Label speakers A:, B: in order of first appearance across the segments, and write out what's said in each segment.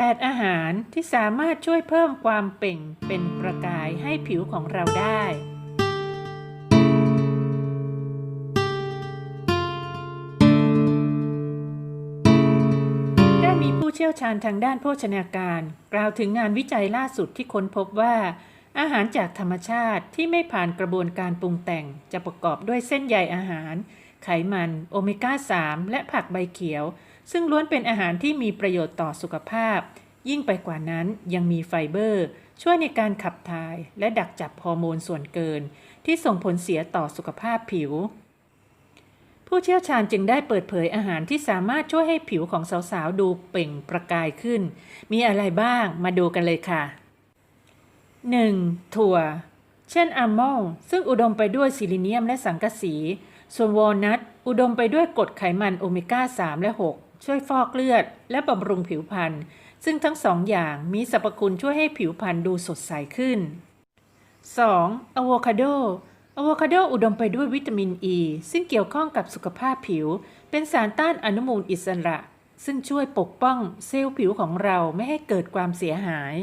A: 8 อาหารที่สามารถช่วยเพิ่มความเปล่งเป็นประกายให้ผิวของเราได้ ได้มีผู้เชี่ยวชาญทางด้านโภชนาการ กล่าวถึงงานวิจัยล่าสุดที่ค้นพบว่า อาหารจากธรรมชาติที่ไม่ผ่านกระบวนการปรุงแต่งจะประกอบด้วยเส้นใยอาหาร ไขมัน โอเมก้า 3 และผักใบเขียว ซึ่งล้วนเป็นอาหารที่มีประโยชน์ต่อสุขภาพ ยิ่งไปกว่านั้นยังมีไฟเบอร์ ช่วยในการขับถ่าย และดักจับฮอร์โมนส่วนเกิน ที่ส่งผลเสียต่อสุขภาพผิว ผู้เชี่ยวชาญจึงได้เปิดเผยอาหารที่สามารถช่วยให้ผิวของสาวๆ ดูเปล่งประกายขึ้น มีอะไรบ้างมาดูกันเลยค่ะ 1. ถั่ว เช่นอัลมอนด์ซึ่งอุดมไปด้วยซิลิเนียมและสังกะสี ส่วนวอลนัทอุดมไปด้วยกรดไขมันโอเมก้า 3 และ 6 ช่วยฟอกเลือด และบำรุงผิวพรรณ ซึ่งทั้งสองอย่างมีสรรพคุณช่วยให้ผิวพรรณดูสดใสขึ้น 2. อะโวคาโดอะโวคาโดอุดมไปด้วยวิตามินอ e, ีซึ่งเกี่ยวข้องกับสุขภาพผิว เป็นสารต้านอนุมูลอิสระ ซึ่งช่วยปกป้องเซลล์ผิวของเราไม่ให้เกิดความเสียหาย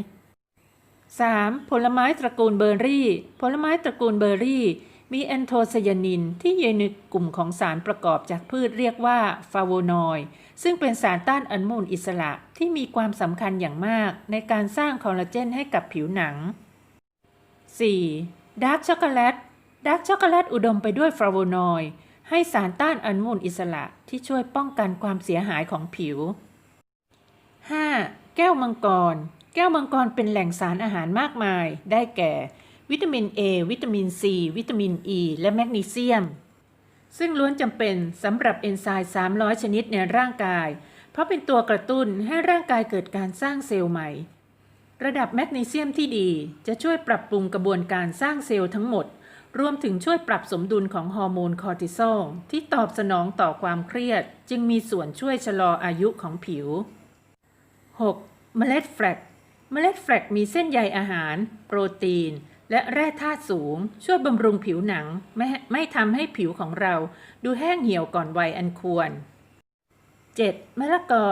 A: 3. ผลไม้ตระกูลเบอร์รี่ ผลไม้ตระกูลเบอร์รี่ มีแอนโทไซยานินที่อยู่ในกลุ่มของสารประกอบจากพืชเรียกว่าฟาโวนอยด์ซึ่งเป็นสารต้านอนุมูลอิสระที่มีความสำคัญอย่างมากในการสร้างคอลลาเจนให้กับผิวหนัง 4. ดาร์กช็อกโกแลตดาร์กช็อกโกแลตอุดมไปด้วยฟลาโวนอยด์ให้สารต้านอนุมูลอิสระที่ช่วยป้องกันความเสียหายของผิว 5. แก้วมังกร แก้วมังกรเป็นแหล่งสารอาหารมากมาย ได้แก่ วิตามิน A วิตามิน C วิตามิน E และแมกนีเซียม ซึ่งล้วนจำเป็นสำหรับเอนไซม์ 300 ชนิดในร่างกาย เพราะเป็นตัวกระตุ้นให้ร่างกายเกิดการสร้างเซลล์ใหม่ ระดับแมกนีเซียมที่ดีจะช่วยปรับปรุงกระบวนการสร้างเซลล์ทั้งหมด รวมถึงช่วยปรับสมดุลของฮอร์โมนคอร์ติซอลที่ตอบสนองต่อความเครียด จึงมีส่วนช่วยชะลออายุของผิว 6. เมล็ดแฟลก เมล็ดแฟลกมีเส้นใยอาหาร โปรตีน และแร่ธาตุสูง ช่วยบำรุงผิวหนัง ไม่ไม่ทำให้ผิวของเรา ดูแห้งเหี่ยวก่อนวัยอันควร 7. มะละกอ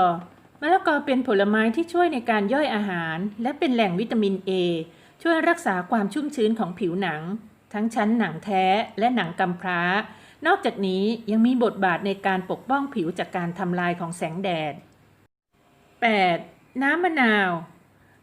A: มะละกอเป็นผลไม้ที่ช่วยในการย่อยอาหาร และเป็นแหล่งวิตามิน A ช่วยรักษาความชุ่มชื้นของผิวหนัง ทั้งชั้นหนังแท้และหนังกำพร้า นอกจากนี้ยังมีบทบาทในการปกป้องผิวจากการทำลายของแสงแดด 8. น้ำมะนาว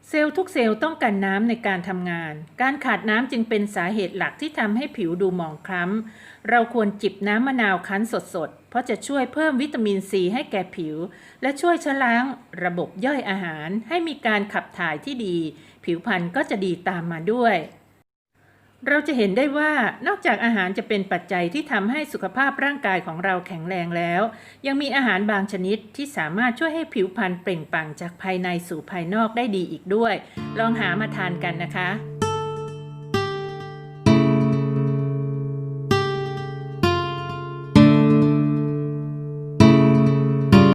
A: เซลล์ทุกเซลล์ต้องการน้ำในการทำงาน การขาดน้ำจึงเป็นสาเหตุหลักที่ทำให้ผิวดูหมองคล้ำ เราควรจิบน้ำมะนาวคั้นสดๆ เพราะจะช่วยเพิ่มวิตามินซีให้แก่ผิว และช่วยชะล้างระบบย่อยอาหาร ให้มีการขับถ่ายที่ดี ผิวพรรณก็จะดีตามมาด้วย เราจะเห็นได้ว่านอกจากอาหารจะเป็นปัจจัยที่ทำให้สุขภาพร่างกายของเราแข็งแรงแล้ว ยังมีอาหารบางชนิดที่สามารถช่วยให้ผิวพรรณเปล่งปลั่งจากภายในสู่ภายนอกได้ดีอีกด้วย ลองหามาทานกันนะคะ